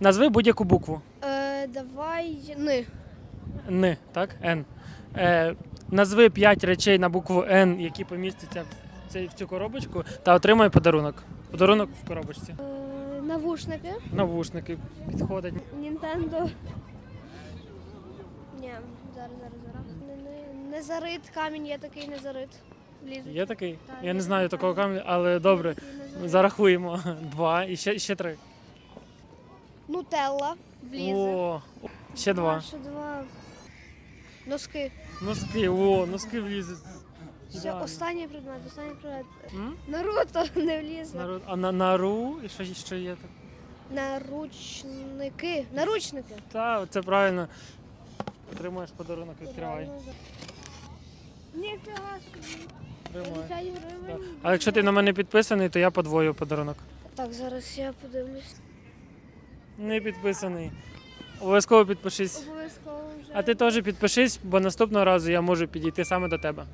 Назви будь-яку букву. Е, давай ни. Н, так? Н. Е, назви 5 речей на букву Н, які помістяться в, цей, в цю коробочку, та отримай подарунок. Подарунок в коробочці. Е, навушники. Навушники підходять. Нінтендо. Ні, зараз, зараз, зараз. Не, не, не зарит, камінь є такий не зарит. Влізуть. Є такий? Так, Я є не знаю такого камінь. камня, але добре. Зарахуємо. Два і ще, ще три. Нутелла влізе. О, ще два. Ще два. Носки. Носки, о, носки влізуть. Все, Ідеально. останній предмет, останній предмет. М? Наруто не влізе. Нару- А на нару і що ще є так? Наручники. Наручники. Та, це правильно. Отримуєш подарунок, відкривай. Ніфіга собі. Тримай. 50 гривень. А якщо ти на мене підписаний, то я подвою подарунок. Так, зараз я подивлюсь. Не підписаний. Обов'язково підпишись. Обов'язково вже. А ти теж підпишись, бо наступного разу я можу підійти саме до тебе.